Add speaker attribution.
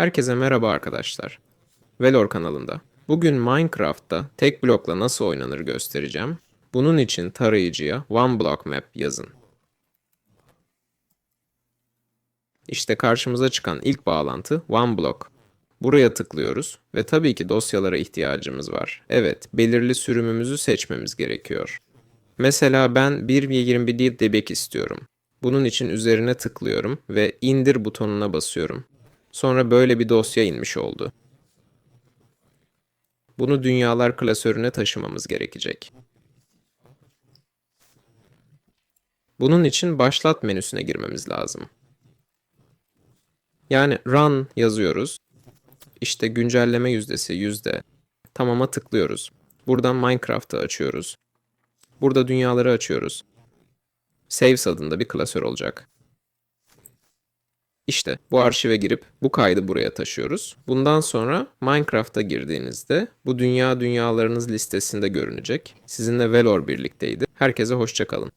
Speaker 1: Herkese merhaba arkadaşlar. Velor kanalında. Bugün Minecraft'ta tek blokla nasıl oynanır göstereceğim. Bunun için tarayıcıya One Block Map yazın. İşte karşımıza çıkan ilk bağlantı One Block. Buraya tıklıyoruz ve tabii ki dosyalara ihtiyacımız var. Evet, belirli sürümümüzü seçmemiz gerekiyor. Mesela ben 1.21 debek istiyorum. Bunun için üzerine tıklıyorum ve indir butonuna basıyorum. Sonra böyle bir dosya inmiş oldu. Bunu dünyalar klasörüne taşımamız gerekecek. Bunun için başlat menüsüne girmemiz lazım. Yani run yazıyoruz. İşte güncelleme yüzdesi yüzde. Tamama tıklıyoruz. Buradan Minecraft'ı açıyoruz. Burada dünyaları açıyoruz. Saves adında bir klasör olacak. İşte bu arşive girip bu kaydı buraya taşıyoruz. Bundan sonra Minecraft'a girdiğinizde bu dünya dünyalarınız listesinde görünecek. Sizinle Velor birlikteydi. Herkese hoşçakalın.